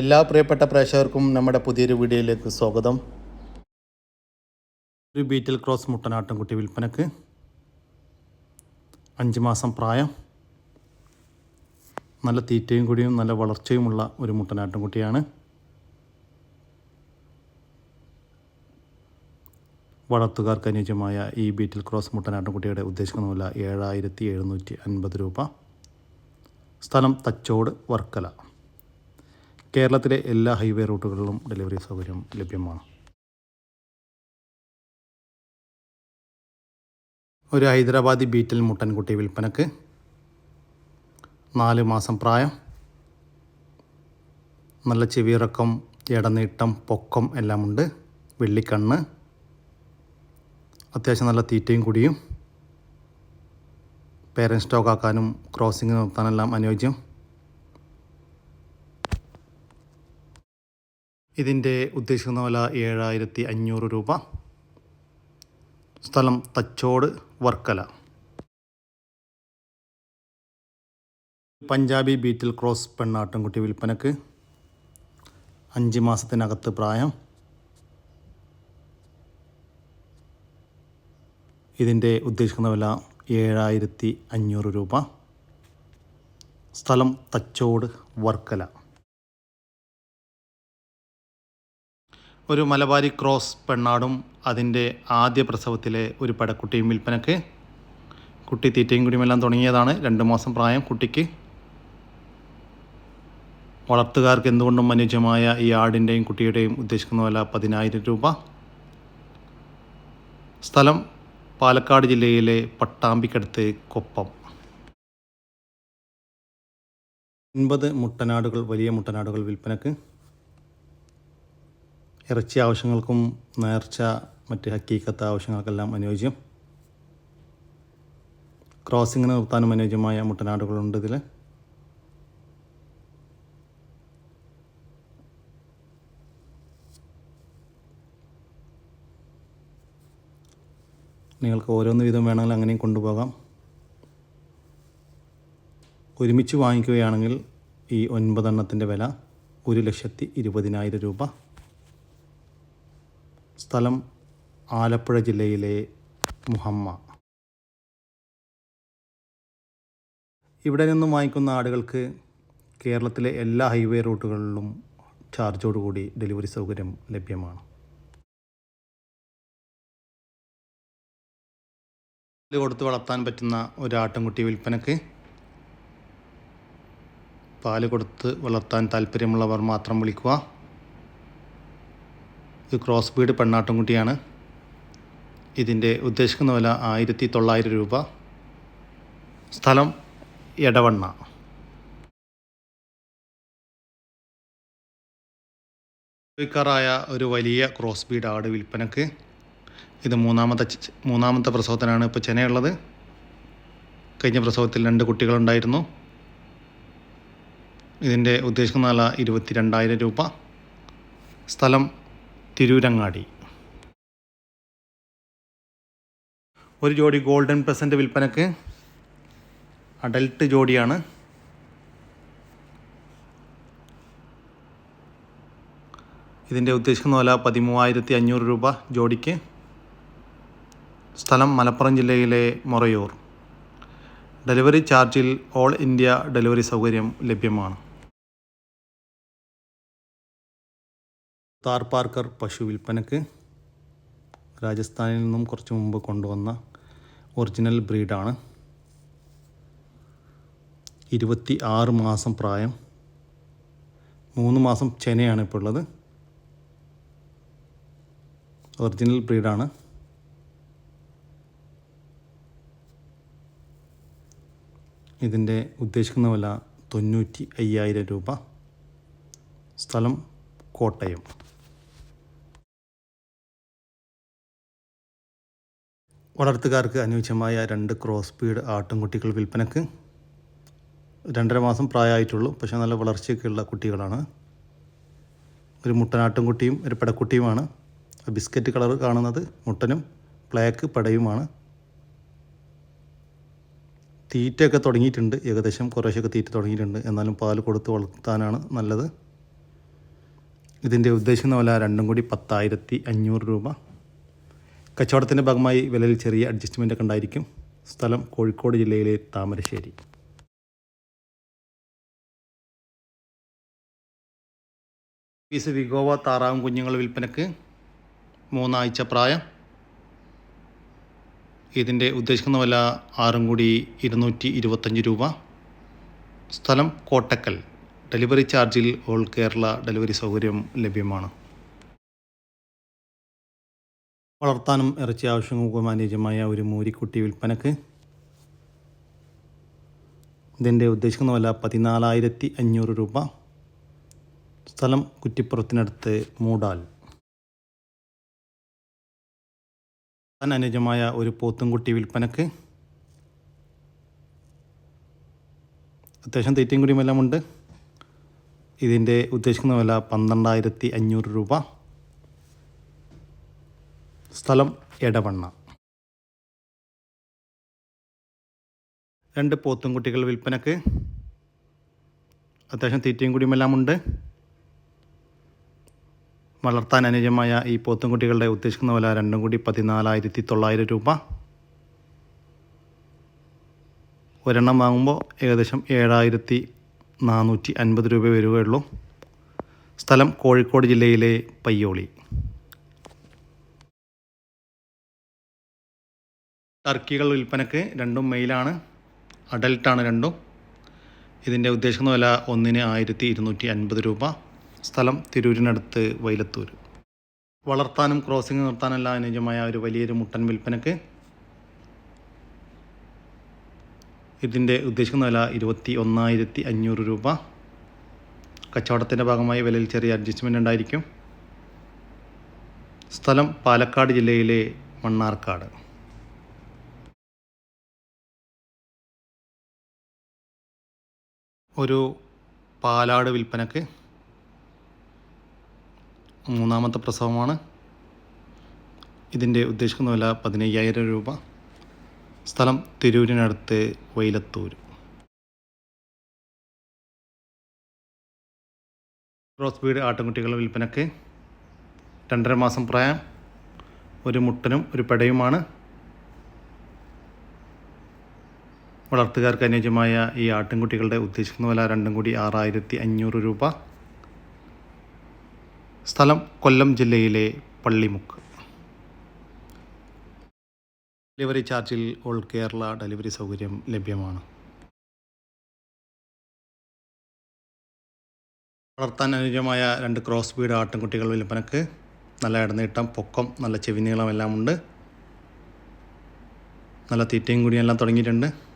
എല്ലാ പ്രിയപ്പെട്ട പ്രേക്ഷകർക്കും നമ്മുടെ പുതിയൊരു വീഡിയോയിലേക്ക് സ്വാഗതം. ഒരു ബീറ്റിൽ ക്രോസ് മുട്ടനാട്ടിൻകുട്ടി വിൽപ്പനക്ക്. അഞ്ച് മാസം പ്രായം. നല്ല തീറ്റയും കൂടിയും നല്ല വളർച്ചയുമുള്ള ഒരു മുട്ടനാട്ടം കുട്ടിയാണ്. വളർത്തുകാർക്ക് അനുയോജ്യമായ ഈ ബീറ്റിൽ ക്രോസ് മുട്ടനാട്ടിൻകുട്ടിയുടെ ഉദ്ദേശിക്കുന്ന വില ഏഴായിരത്തി എഴുന്നൂറ്റി അൻപത് രൂപ. സ്ഥലം തച്ചോട് വർക്കല. കേരളത്തിലെ എല്ലാ ഹൈവേ റൂട്ടുകളിലും ഡെലിവറി സൗകര്യം ലഭ്യമാണ്. ഒരു ഹൈദരാബാദി ബീറ്റിൽ മുട്ടൻകുട്ടി വിൽപ്പനക്ക് നാല് മാസം പ്രായം നല്ല ചെവിയിറക്കം ഇടനീട്ടം പൊക്കം എല്ലാമുണ്ട്. വെള്ളിക്കണ്ണ് അത്യാവശ്യം നല്ല തീറ്റയും കുടിയും പേരൻസ് സ്റ്റോക്ക് ആക്കാനും ക്രോസിംഗ് നിർത്താനെല്ലാം അനുയോജ്യം. ഇതിന്റെ ഉദ്ദേശിക്കുന്ന വില ഏഴായിരത്തി അഞ്ഞൂറ് രൂപ. സ്ഥലം തച്ചോട് വർക്കല. പഞ്ചാബി ബീറ്റിൽ ക്രോസ് പെണ്ണാട്ടൻകുട്ടി വിൽപ്പനക്ക്. അഞ്ച് മാസത്തിനകത്ത് പ്രായം. ഇതിന്റെ ഉദ്ദേശിക്കുന്ന വില ഏഴായിരത്തി അഞ്ഞൂറ് രൂപ. സ്ഥലം തച്ചോട് വർക്കല. ഒരു മലബാരി ക്രോസ് പെണ്ണാടും അതിന്റെ ആദ്യ പ്രസവത്തിലെ ഒരു പടക്കുട്ടിയും വിൽപ്പനക്ക് കുട്ടി തീറ്റയും കുടിയുമെല്ലാം തുടങ്ങിയതാണ് രണ്ട് മാസം പ്രായം കുട്ടിക്ക്. വളർത്തുകാർക്ക് എന്തുകൊണ്ടും അനുയോജ്യമായ ഈ ആടിന്റെയും കുട്ടിയുടെയും ഉദ്ദേശിക്കുന്ന വില പതിനായിരം രൂപ. സ്ഥലം പാലക്കാട് ജില്ലയിലെ പട്ടാമ്പിക്കടുത്ത് കൊപ്പം. ഒൻപത് മുട്ടനാടുകൾ വലിയ മുട്ടനാടുകൾ വിൽപ്പനക്ക് ഇറച്ചി ആവശ്യങ്ങൾക്കും നേർച്ച മറ്റ് ഹക്കീക്കത്ത് ആവശ്യങ്ങൾക്കെല്ലാം അനുയോജ്യം. ക്രോസിങ്ങിന് നിർത്താനും അനുയോജ്യമായ മുട്ടനാടുകളുണ്ട് ഇതിൽ നിങ്ങൾക്ക് ഓരോന്ന് വീതം വേണമെങ്കിൽ അങ്ങനെയും കൊണ്ടുപോകാം. ഒരുമിച്ച് വാങ്ങിക്കുകയാണെങ്കിൽ ഈ ഒൻപതെണ്ണത്തിന്റെ വില ഒരു ലക്ഷത്തി ഇരുപതിനായിരം രൂപ. സ്ഥലം ആലപ്പുഴ ജില്ലയിലെ മുഹമ്മ. ഇവിടെ നിന്നും വാങ്ങിക്കുന്ന ആടുകൾക്ക് കേരളത്തിലെ എല്ലാ ഹൈവേ റൂട്ടുകളിലും ചാർജോടുകൂടി ഡെലിവറി സൗകര്യം ലഭ്യമാണ്. കൊടുത്ത് വളർത്താൻ പറ്റുന്ന ഒരു ആട്ടിൻകുട്ടി വിൽപ്പനക്ക് പാൽ കൊടുത്ത് വളർത്താൻ താല്പര്യമുള്ളവർ മാത്രം വിളിക്കുക. ഇത് ക്രോസ് ബീഡ് പെണ്ണാട്ടുംകുട്ടിയാണ് ഇതിന്റെ ഉദ്ദേശിക്കുന്ന വില ആയിരത്തി തൊള്ളായിരം രൂപ. സ്ഥലം എടവണ്ണ. ായ ഒരു വലിയ ക്രോസ് ബീഡ് ആട് വിൽപ്പനക്ക്. ഇത് മൂന്നാമത്തെ മൂന്നാമത്തെ പ്രസവത്തിനാണ് ഇപ്പോൾ ചെനയുള്ളത്. കഴിഞ്ഞ പ്രസവത്തിൽ രണ്ട് കുട്ടികളുണ്ടായിരുന്നു. ഇതിന്റെ ഉദ്ദേശിക്കുന്ന നില ഇരുപത്തി രണ്ടായിരം രൂപ. സ്ഥലം തിരൂരങ്ങാടി. ഒരു ജോഡി ഗോൾഡൻ പ്രസന്റ് വിൽപ്പനക്ക് അഡൽട്ട് ജോഡിയാണ്. ഇതിന്റെ ഉദ്ദേശിക്കുന്ന വില പതിമൂവായിരത്തി അഞ്ഞൂറ് രൂപ ജോഡിക്ക്. സ്ഥലം മലപ്പുറം ജില്ലയിലെ മൊറയൂർ. ഡെലിവറി ചാർജിൽ ഓൾ ഇന്ത്യ ഡെലിവറി സൗകര്യം ലഭ്യമാണ്. താർ പാർക്കർ പശു വിൽപ്പനക്ക് രാജസ്ഥാനിൽ നിന്നും കുറച്ച് മുമ്പ് കൊണ്ടുവന്ന ഒറിജിനൽ ബ്രീഡാണ്. ഇരുപത്തി ആറ് മാസം പ്രായം. മൂന്ന് മാസം ചെനയാണ് ഇപ്പോൾ ഉള്ളത്. ഒറിജിനൽ ബ്രീഡാണ്. ഇതിന്റെ ഉദ്ദേശിക്കുന്ന വില തൊണ്ണൂറ്റി അയ്യായിരം രൂപ. സ്ഥലം കോട്ടയം. വളർത്തുകാർക്ക് അനുയോജ്യമായ രണ്ട് ക്രോസ് ബീഡ് ആട്ടുംകുട്ടികൾ വിൽപ്പനക്ക് രണ്ടര മാസം പ്രായമായിട്ടുള്ളൂ പക്ഷേ നല്ല വളർച്ചയൊക്കെയുള്ള കുട്ടികളാണ്. ഒരു മുട്ടനാട്ടുംകുട്ടിയും ഒരു പടക്കുട്ടിയുമാണ്. ബിസ്ക്കറ്റ് കളർ കാണുന്നത് മുട്ടനും ബ്ലാക്ക് പടയുമാണ്. തീറ്റയൊക്കെ തുടങ്ങിയിട്ടുണ്ട് ഏകദേശം കുറേശ്ശൊക്കെ തീറ്റ തുടങ്ങിയിട്ടുണ്ട്. എന്നാലും പാൽ കൊടുത്ത് വളർത്താനാണ് നല്ലത്. ഇതിന്റെ ഉദ്ദേശം എന്ന് പറഞ്ഞാൽ രണ്ടും കൂടി പത്തായിരത്തി അഞ്ഞൂറ് രൂപ. കച്ചവടത്തിന്റെ ഭാഗമായി വിലയിൽ ചെറിയ അഡ്ജസ്റ്റ്മെന്റ് ഒക്കെ ഉണ്ടായിരിക്കും. സ്ഥലം കോഴിക്കോട് ജില്ലയിലെ താമരശ്ശേരി. പീസ് വിഗോവ താറാവും കുഞ്ഞുങ്ങൾ വിൽപ്പനക്ക് മൂന്നാഴ്ച പ്രായം. ഇതിന്റെ ഉദ്ദേശിക്കുന്ന വില ആറും കൂടി ഇരുന്നൂറ്റി ഇരുപത്തഞ്ച് രൂപ. സ്ഥലം കോട്ടക്കൽ. ഡെലിവറി ചാർജിൽ ഓൾ കേരള ഡെലിവറി സൗകര്യം ലഭ്യമാണ്. വളർത്താനും ഇറച്ചി ആവശ്യങ്ങൾക്കും അനുയോജ്യമായ ഒരു മൂരിക്കുട്ടി വിൽപ്പനക്ക് ഇതിന്റെ ഉദ്ദേശിക്കുന്ന വില പതിനാലായിരത്തി അഞ്ഞൂറ് രൂപ. സ്ഥലം കുറ്റിപ്പുറത്തിനടുത്ത് മൂടാൽ. അനുയോജ്യമായ ഒരു പോത്തുംകുട്ടി വിൽപ്പനക്ക് അത്യാവശ്യം തീറ്റയും കുടിയുമെല്ലാം ഉണ്ട് ഇതിന്റെ ഉദ്ദേശിക്കുന്ന വില പന്ത്രണ്ടായിരത്തി അഞ്ഞൂറ് രൂപ. സ്ഥലം എടവണ്ണ. രണ്ട് പോത്തും കുട്ടികൾ വിൽപ്പനക്ക്. അത്യാവശ്യം തീറ്റയും കുടിയുമെല്ലാം ഉണ്ട് വളർത്താൻ അനുജമായ ഈ പോത്തുംകുട്ടികളുടെ ഉദ്ദേശിക്കുന്ന വില രണ്ടും കൂടി പതിനാലായിരത്തി തൊള്ളായിരം രൂപ. ഒരെണ്ണം വാങ്ങുമ്പോൾ ഏകദേശം ഏഴായിരത്തി നാനൂറ്റി അൻപത് രൂപ വരികയുള്ളൂ. സ്ഥലം കോഴിക്കോട് ജില്ലയിലെ പയ്യോളി. ടർക്കികൾ വിൽപ്പനക്ക് രണ്ടും മെയിലാണ് അഡൽട്ടാണ് രണ്ടും. ഇതിന്റെ ഉദ്ദേശിക്കുന്ന വില ഒന്നിന് ആയിരത്തി ഇരുന്നൂറ്റി അൻപത് രൂപ. സ്ഥലം തിരൂരിനടുത്ത് വൈലത്തൂർ. വളർത്താനും ക്രോസിംഗ് നിർത്താനെല്ലാം അനുയോജ്യമായ ഒരു വലിയൊരു മുട്ടൻ വിൽപ്പനക്ക്. ഇതിന്റെ ഉദ്ദേശിക്കുന്ന വില ഇരുപത്തി ഒന്നായിരത്തി അഞ്ഞൂറ് രൂപ. കച്ചവടത്തിന്റെ ഭാഗമായി വിലയിൽ ചെറിയ അഡ്ജസ്റ്റ്മെന്റ് ഉണ്ടായിരിക്കും. സ്ഥലം പാലക്കാട് ജില്ലയിലെ മണ്ണാർക്കാട്. ഒരു പാലാട് വിൽപ്പനക്ക് മൂന്നാമത്തെ പ്രസവമാണ്. ഇതിന്റെ ഉദ്ദേശിക്കുന്ന വില പതിനയ്യായിരം രൂപ. സ്ഥലം തിരൂരിനടുത്ത് വൈലത്തൂർ ക്രോസ് ബീഡ് ആട്ടുംകുട്ടികളുടെ വിൽപ്പനക്ക് രണ്ടര മാസം പ്രായം. ഒരു മുട്ടനും ഒരു പെടയുമാണ്. വളർത്തുകാർക്ക് അനുയോജ്യമായ ഈ ആട്ടിൻകുട്ടികളുടെ ഉദ്ദേശിക്കുന്ന വില രണ്ടും കൂടി ആറായിരത്തി അഞ്ഞൂറ് രൂപ. സ്ഥലം കൊല്ലം ജില്ലയിലെ പള്ളിമുക്ക്. ഡെലിവറി ചാർജിൽ ഓൾ കേരള ഡെലിവറി സൗകര്യം ലഭ്യമാണ്. വളർത്താൻ അനുയോജ്യമായ രണ്ട് ക്രോസ് ബീഡ് ആട്ടിൻകുട്ടികൾ വിൽപ്പനക്ക്. നല്ല ഇടനീട്ടം പൊക്കം നല്ല ചെവിനീളം എല്ലാം ഉണ്ട്. നല്ല തീറ്റയും കൂടിയെല്ലാം തുടങ്ങിയിട്ടുണ്ട്.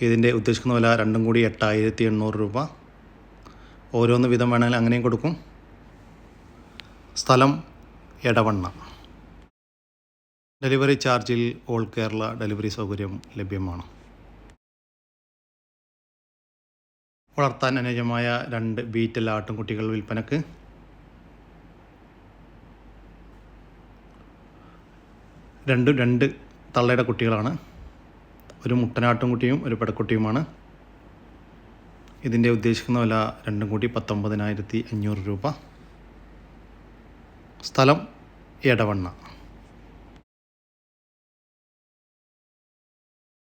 ഇതിന്റെ ഉദ്ദേശിക്കുന്ന വില രണ്ടും കൂടി എട്ടായിരത്തി എണ്ണൂറ് രൂപ. ഓരോന്ന് വിധം വേണമെങ്കിൽ അങ്ങനെയും കൊടുക്കും. സ്ഥലം എടവണ്ണ. ഡെലിവറി ചാർജിൽ ഓൾ കേരള ഡെലിവറി സൗകര്യം ലഭ്യമാണ്. വളർത്താൻ അനുയോജ്യമായ രണ്ട് ബീറ്റൽ ആട്ടുംകുട്ടികൾ വിൽപ്പനക്ക്. രണ്ടും രണ്ട് തള്ളയുടെ കുട്ടികളാണ്. ഒരു മുട്ടനാട്ടുംകുട്ടിയും ഒരു പെടക്കുട്ടിയുമാണ്. ഇതിന്റെ ഉദ്ദേശിക്കുന്ന വില രണ്ടും കൂടി പത്തൊമ്പതിനായിരത്തി അഞ്ഞൂറ് രൂപ. സ്ഥലം എടവണ്ണ.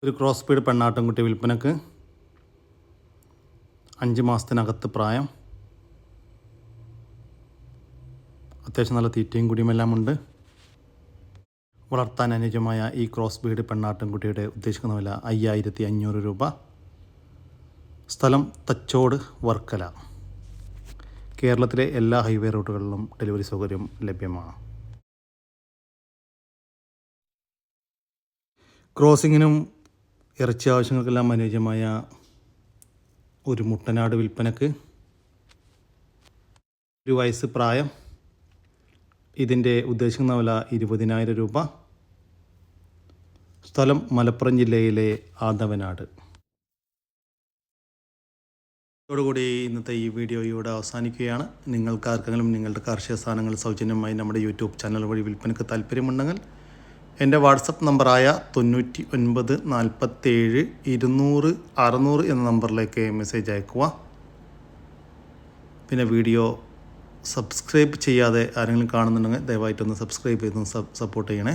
ഒരു ക്രോസ് സ്പീഡ് പെണ്ണാട്ടുംകുട്ടി വിൽപ്പനക്ക് അഞ്ച് മാസത്തിനകത്ത് പ്രായം. അത്യാവശ്യം നല്ല തീറ്റയും കുടിയുമെല്ലാം ഉണ്ട് വളർത്താൻ അനുയോജ്യമായ ഈ ക്രോസ് ബീഡ് പെണ്ണാട്ടിൻകുട്ടിയുടെ ഉദ്ദേശിക്കുന്ന വില അയ്യായിരത്തി അഞ്ഞൂറ് രൂപ. സ്ഥലം തച്ചോട് വർക്കല. കേരളത്തിലെ എല്ലാ ഹൈവേ റൂട്ടുകളിലും ഡെലിവറി സൗകര്യം ലഭ്യമാണ്. ക്രോസിങ്ങിനും ഇറച്ചി ആവശ്യങ്ങൾക്കെല്ലാം അനുയോജ്യമായ ഒരു മുട്ടനാട് വിൽപ്പനക്ക് ഒരു വയസ്സ് പ്രായം. ഇതിന്റെ ഉദ്ദേശിക്കുന്ന വില ഇരുപതിനായിരം രൂപ. സ്ഥലം മലപ്പുറം ജില്ലയിലെ ആദവനാട്. ഇതോടുകൂടി ഇന്നത്തെ ഈ വീഡിയോ ഇവിടെ അവസാനിക്കുകയാണ്. നിങ്ങൾക്ക് ആർക്കെങ്കിലും നിങ്ങളുടെ കാർഷിക സാധനങ്ങൾ സൗജന്യമായി നമ്മുടെ യൂട്യൂബ് ചാനൽ വഴി വിൽപ്പനയ്ക്ക് താല്പര്യമുണ്ടെങ്കിൽ എന്റെ വാട്സപ്പ് നമ്പറായ തൊണ്ണൂറ്റി ഒൻപത് നാൽപ്പത്തേഴ് ഇരുന്നൂറ് അറുന്നൂറ് എന്ന നമ്പറിലേക്ക് മെസ്സേജ് അയക്കുക പിന്നെ വീഡിയോ സബ്സ്ക്രൈബ് ചെയ്യാതെ ആരെങ്കിലും കാണുന്നുണ്ടെങ്കിൽ ദയവായിട്ടൊന്ന് സബ്സ്ക്രൈബ് ചെയ്തൊന്ന് സപ്പോർട്ട് ചെയ്യണേ.